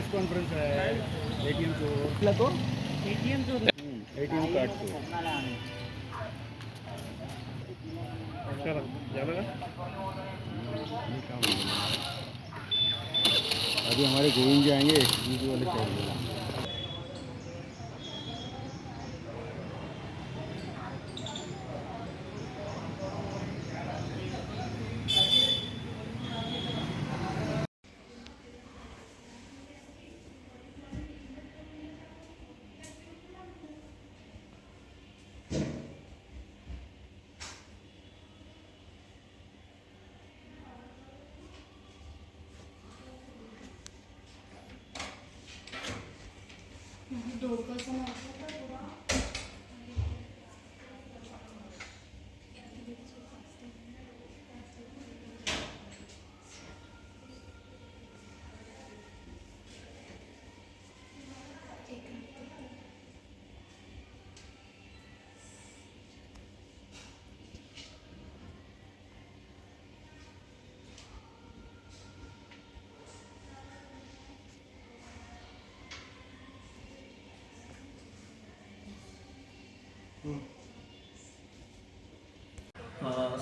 Press conference आहे. A T M चोर कुठला तो? ए टी एम कार्ड चोर झालं। अभी हमारे गोविंद जी आएंगे वाले चाहिए Иду, пацаны.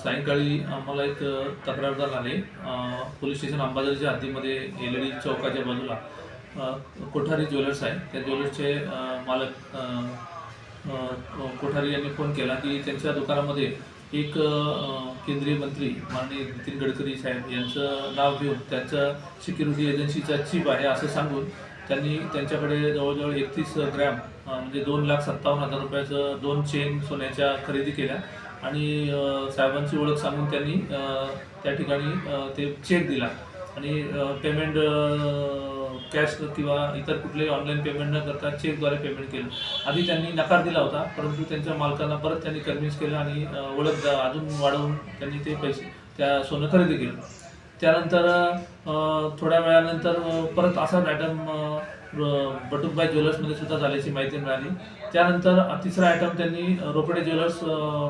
सायंकाळी आम्हाला एक तक्रारदार आले पोलीस स्टेशन अंबाझरीच्या हद्दीमध्ये एल डी चौकाच्या बाजूला कोठारी ज्वेलर्स आहे. त्या ज्वेलर्सचे मालक कोठारी यांनी फोन केला की त्यांच्या दुकानामध्ये एक केंद्रीय मंत्री माननीय नितीन गडकरी साहेब यांचं नाव घेऊन त्यांचं सिक्युरिटी एजन्सीचा चीप आहे असं सांगून त्यांनी त्यांच्याकडे जवळजवळ एकतीस ग्रॅम म्हणजे दोन लाख सत्तावन्न हजार रुपयाचं दोन चेन सोन्याच्या खरेदी केल्या. आणि साहेबांची ओळख सांगून त्यांनी त्या ठिकाणी ते चेक दिला. आणि पेमेंट कॅश किंवा इतर कुठलेही ऑनलाईन पेमेंट न करता चेकद्वारे पेमेंट केलं. आधी त्यांनी नकार दिला होता परंतु त्यांच्या मालकांना परत त्यांनी कन्व्हिन्स केलं आणि ओळख अजून वाढवून त्यांनी ते पैसे त्या सोनं खरेदी केलं. त्यानंतर थोड्या वेळानंतर परत असाच आयटम बटुकबाई ज्वेलर्समध्ये सुद्धा झाल्याची माहिती मिळाली. त्यानंतर तिसरा आयटम त्यांनी रोपडे ज्वेलर्स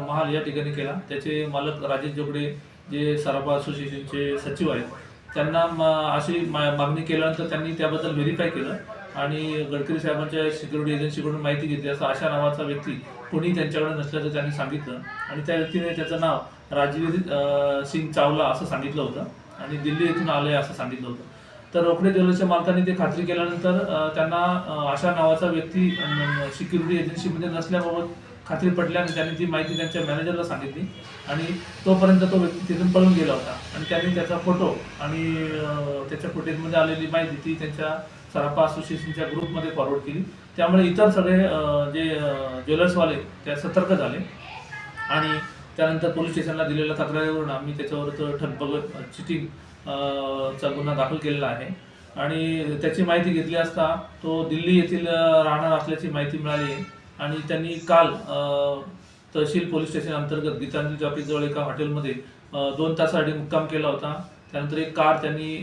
महाल या ठिकाणी केला. त्याचे मालक राजेश जोगडे जे सराफा असोसिएशनचे सचिव आहेत त्यांना अशी मा- मागणी केल्यानंतर त्यांनी त्याबद्दल व्हेरीफाय केलं आणि गडकरी साहेबांच्या सिक्युरिटी एजन्सीकडून माहिती घेतली. असं अशा नावाचा व्यक्ती कोणी त्यांच्याकडे नसल्याचं त्यांनी सांगितलं. आणि त्या व्यक्तीने त्याचं नाव राजवीर सिंग चावला असं सांगितलं होतं. आणि दिल्ली येथून आले असं सांगितलं होतं. तर रोकडे ज्वेलर्सच्या मालकांनी ते खात्री केल्यानंतर त्यांना अशा नावाचा व्यक्ती सिक्युरिटी एजन्सीमध्ये नसल्याबाबत खात्री पडल्याने त्यांनी ती माहिती त्यांच्या मॅनेजरला सांगितली. आणि तोपर्यंत तो व्यक्ती तिथून पळून गेला होता. आणि त्यांनी त्याचा फोटो आणि त्याच्या फुटेजमध्ये आलेली माहिती ती त्यांच्या सराफा असोसिएशनच्या ग्रुपमध्ये फॉरवर्ड केली. त्यामुळे इतर सगळे जे ज्वेलर्सवाले त्या सतर्क झाले. आणि त्यानंतर पोलीस स्टेशनला दिलेल्या तक्रारीवरून आम्ही त्याच्यावर ठगबगत चिटिंग चा गुन्हा दाखल केलेला आहे. आणि त्याची माहिती घेतली असता तो दिल्ली येथील राहणार असल्याची माहिती मिळाली आणि त्यांनी काल तहसील पोलीस स्टेशन अंतर्गत गीतांजली चौकीजवळ एका हॉटेलमध्ये दोन तासासाठी मुक्काम केला होता. त्यानंतर एक कार त्यांनी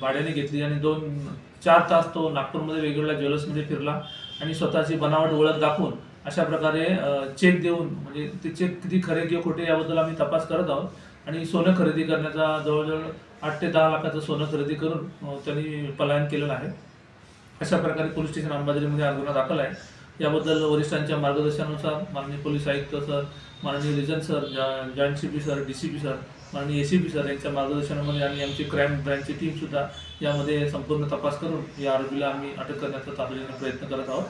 भाड्याने घेतली आणि दोन चार तास तो नागपूरमध्ये वेगवेगळ्या ज्वेलर्समध्ये फिरला आणि स्वतःची बनावट ओळख दाखवून अशा प्रकारे चेक देऊन म्हणजे ते चेक किती खरे किंवा खोटे याबद्दल आम्ही तपास करत आहोत. आणि सोनं खरेदी करण्याचा जवळजवळ आठ ते दहा लाखाचं सोनं खरेदी करून त्यांनी पलायन केलेलं आहे. अशा प्रकारे पोलीस स्टेशन अंबाझरीमध्ये हा गुन्हा दाखल आहे. याबद्दल वरिष्ठांच्या मार्गदर्शनानुसार माननीय पोलीस आयुक्त सर माननीय region sir jo- joint C P sir D C P sir माननीय ए सी पी सर यांच्या मार्गदर्शनामध्ये आणि आमची क्राईम ब्रँचची टीमसुद्धा यामध्ये संपूर्ण तपास करून या आरोपीला आम्ही अटक करण्याचा तातडीने प्रयत्न करत आहोत.